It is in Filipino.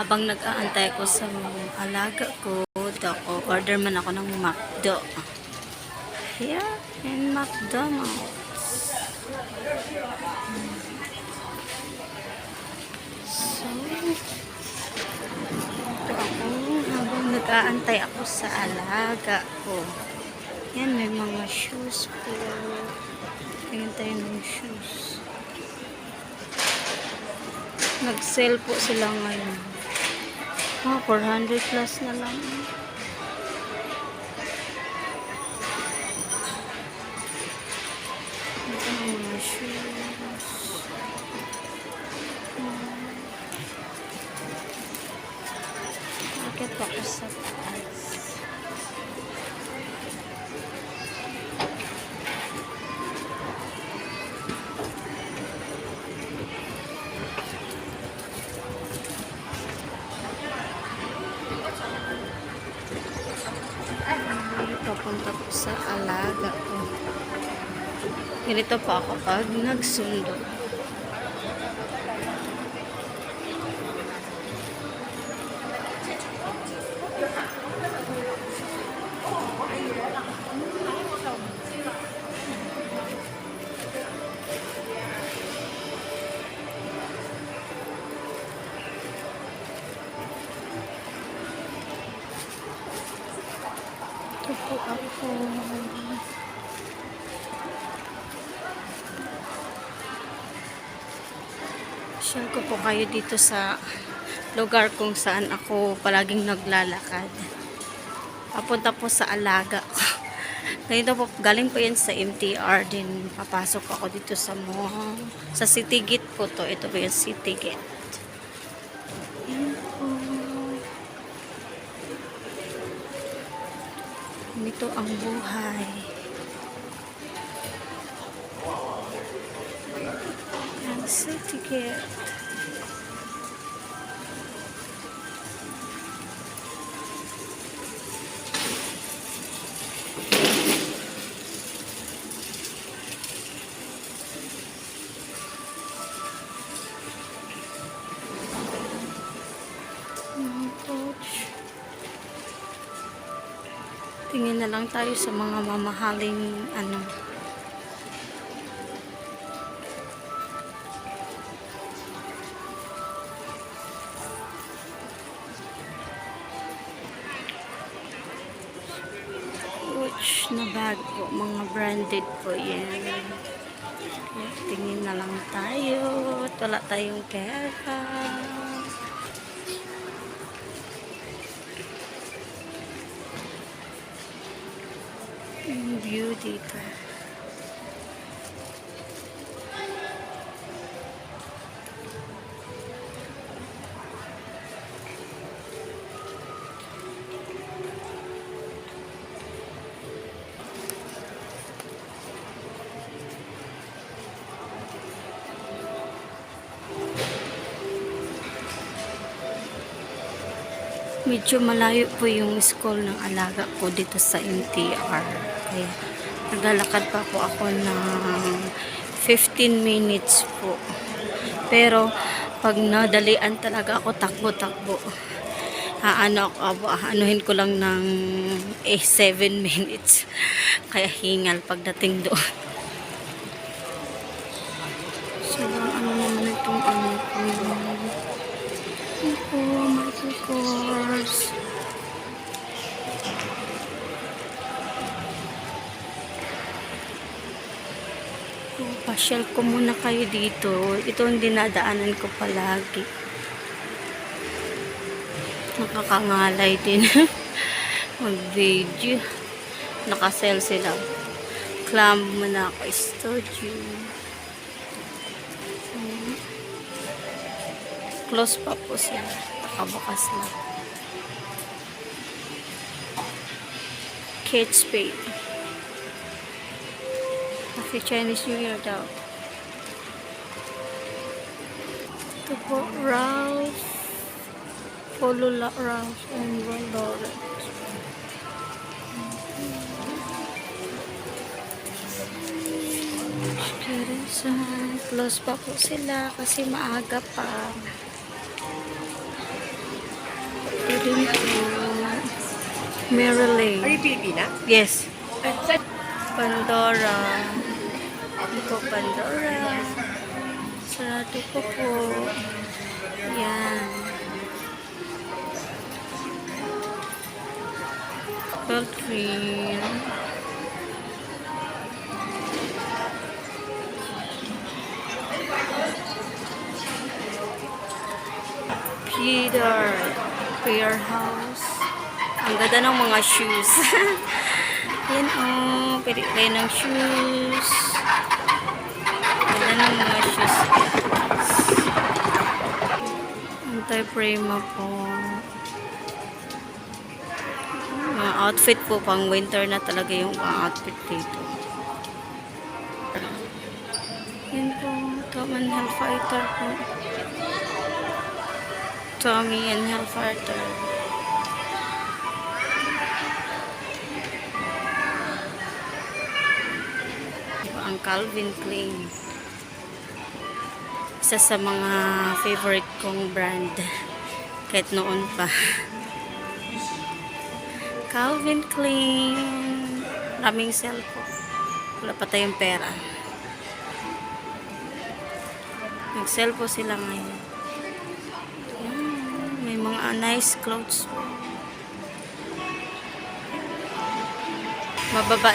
Habang nag-aantay ko sa alaga ko, dako, order man ako ng McDo. Yeah, in McDonald's. So, ito ako habang nag-aantay ako sa alaga ko. Yan, may mga shoes po. Tingin tayo ng shoes. Nag-sale po sila ngayon. Ah, 400 plus na lang. Ito ang mga shoes. Bakit ako sa papunta po sa alaga ko. Ganito pa ako pag nagsundo. Po ako. Share ko po kayo dito sa lugar kung saan ako palaging naglalakad. Papunta po sa alaga ko. Ganito po, galing po yan sa MTR din. Papasok ako dito sa mall. Sa City Gate po to. Ito po yung City Gate. Ganito ang buhay. Ang City Tingin na lang tayo sa mga mamahaling ano. Coach na bag po. Mga branded po yan. Tingin na lang tayo. Wala tayong pera. Yung view dito. Medyo malayo po yung school ng alaga ko dito sa MTR. Kaya naglalakad pa po ako ng 15 minutes po. Pero pag nadalian talaga ako takbo-takbo. Aano ako, anuhin ko lang ng eh, 7 minutes. Kaya hingal pagdating doon. Pasyal ko muna kayo dito. Ito ang dinadaanan ko palagi. Nakakangalay din. Mag-video. Nakasell sila. Clam muna ako studio. Close pa po sila. Nakabukas na. Kate Spade. Sa Chinese New Year daw. Ito po, Ralph. Polo Ralph and Dollar. Kirisan. Close pa po sila kasi maaga pa. Ito din po. Maryland. Are you Filipina? Yes. Pandora. Pandora. Ito Pandora. Sarado ko po. Yan. Beltrin. Peter. Pear House. Ang ganda ng mga shoes. Yan oh, pwede kayo ng shoes. Shoes. Anti-prima po. Mga outfit po, pang winter na talaga yung mga outfit dito. Yan po, and Hellfighter po. Tommy and Hellfighter. ang Calvin Klein. Isa sa mga favorite kong brand. Kahit noon pa. Calvin Klein. Raming sale po. Wala pa tayong pera. Nag-sell po sila ngayon. May mga nice clothes. Mababa